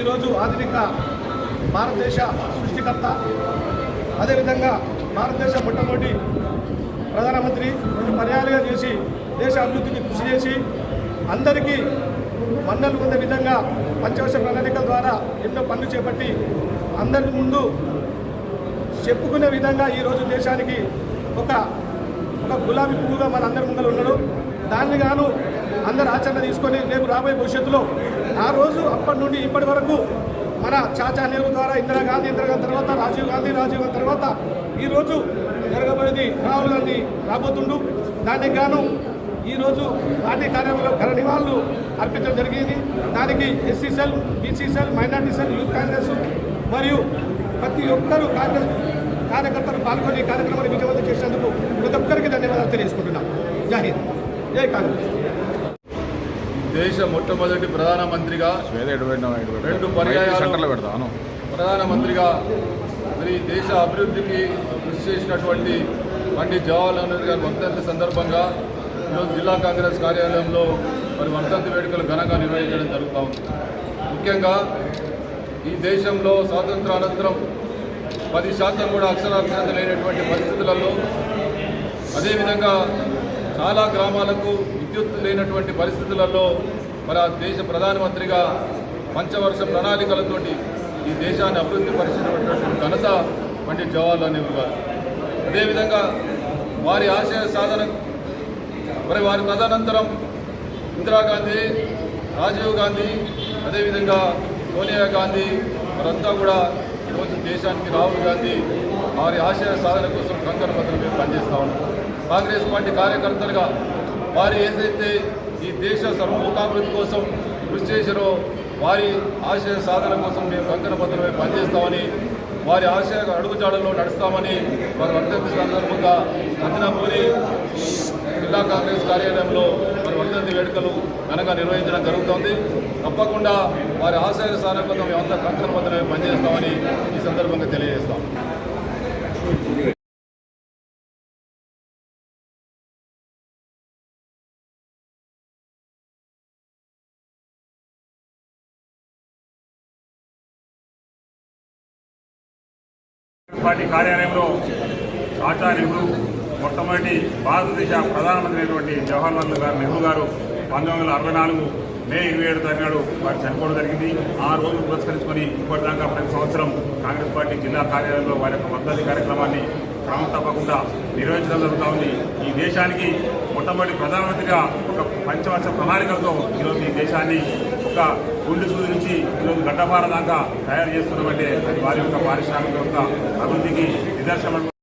ఈరోజు ఆధునిక భారతదేశ సృష్టికర్త. అదేవిధంగా భారతదేశ మొట్టమొదటి ప్రధానమంత్రి కొన్ని పర్యాలుగా చేసి దేశ అభివృద్ధికి కృషి చేసి అందరికీ మన్నలు పొందే విధంగా పంచవర్ష ప్రణాళికల ద్వారా ఎన్నో పనులు చేపట్టి అందరి ముందు చెప్పుకునే విధంగా ఈరోజు దేశానికి ఒక ఒక గులాబీ పువ్వుగా మన అందరి ముందర ఉన్నాడు. దాన్ని గాను అందరు ఆచరణ తీసుకొని రేపు రాబోయే భవిష్యత్తులో ఆ రోజు అప్పటి నుండి ఇప్పటి వరకు మన చాచా నెహ్రూ ద్వారా ఇందిరాగాంధీ ఇందిరాగాంధీ తర్వాత రాజీవ్ గాంధీ రాజీవ్ గాంధీ తర్వాత ఈరోజు జరగబోయేది రాహుల్ గాంధీ రాబోతుండు. దానికి గాను ఈరోజు పార్టీ కార్యాలయంలో ఘన నివాళులు అర్పించడం జరిగింది. దానికి SC cell BC cell minority cell youth Congress మరియు ప్రతి ఒక్కరూ కాంగ్రెస్ కార్యకర్తలు పాల్గొని కార్యక్రమాన్ని విజయవంతం చేసినందుకు ప్రతి ఒక్కరికి ధన్యవాదాలు తెలియజేసుకుంటున్నాం. జై హింద్. జై కాంగ్రెస్. దేశ మొట్టమొదటి ప్రధానమంత్రిగా రెండు పర్యాయాలు ప్రధానమంత్రిగా మరి దేశ అభివృద్ధికి కృషి చేసినటువంటి పండిత్ జవహర్లాల్ నెహ్రూ గారి వర్ధంతి సందర్భంగా ఈరోజు జిల్లా కాంగ్రెస్ కార్యాలయంలో మరి వర్ధంతి వేడుకలు ఘనంగా నిర్వహించడం జరుగుతూ ఉంది. ముఖ్యంగా ఈ దేశంలో స్వాతంత్రానంతరం పది శాతం కూడా అక్షరాభ్యాసం లేనటువంటి పరిస్థితులలో అదేవిధంగా చాలా గ్రామాలకు విద్యుత్ లేనటువంటి పరిస్థితులలో మన దేశ ప్రధానమంత్రిగా పంచవర్ష ప్రణాళికలతోటి ఈ దేశాన్ని అభివృద్ధి పరిచినటువంటి ఘనత పండిట్ జవహర్లాల్ నెహ్రూ గారు. అదేవిధంగా వారి ఆశయ సాధన మరి వారి తదనంతరం ఇందిరాగాంధీ రాజీవ్ గాంధీ అదేవిధంగా సోనియా గాంధీ వారంతా కూడా ఈరోజు దేశానికి రాహుల్ గాంధీ వారి ఆశయ సాధన కోసం కంకణ పత్రం మేము పనిచేస్తా ఉన్నాం కాంగ్రెస్ పార్టీ కార్యకర్తలుగా వారు ఏదైతే ఈ దేశ సర్వముఖాభివృద్ధి కోసం కృషి చేశారో వారి ఆశయ సాధన కోసం మేము కంకణ పనిచేస్తామని వారి ఆశయ అడుగుజాడల్లో నడుస్తామని వారి వర్ధంతి సందర్భంగా నందినాపూరి జిల్లా కాంగ్రెస్ కార్యాలయంలో మరి వర్ధంతి వేడుకలు ఘనంగా నిర్వహించడం జరుగుతోంది. తప్పకుండా వారి ఆశయ సాధన కోసం మేమంతా కంకణ బద్దలమై పనిచేస్తామని ఈ సందర్భంగా తెలియజేస్తాం. పార్టీ కార్యాలయంలో చాచా నెహ్రూ మొట్టమొదటి భారతదేశ ప్రధానమంత్రి అయినటువంటి జవహర్లాల్ గారు నెహ్రూ గారు పంతొమ్మిది వందల అరవై నాలుగు మే ఇరవై ఏడు తారీఖు వారు చనిపోవడం జరిగింది. ఆ రోజు పురస్కరించుకొని ఇప్పటిదాకా ప్రతి సంవత్సరం కాంగ్రెస్ పార్టీ జిల్లా కార్యాలయంలో వారి యొక్క వర్ధంతి కార్యక్రమాన్ని క్రమం తప్పకుండా నిర్వహించడం జరుగుతూ ఉంది. ఈ దేశానికి మొట్టమొదటి ప్రధానమంత్రిగా ఒక పంచవర్ష ప్రణాళికలతో ఈరోజు ఈ దేశాన్ని ఒక గుండె సూది నుంచి ఈరోజు గడ్డపార దాకా తయారు చేస్తున్నామంటే అది వారి యొక్క పారిశ్రామిక యొక్క అభివృద్ధికి నిదర్శనం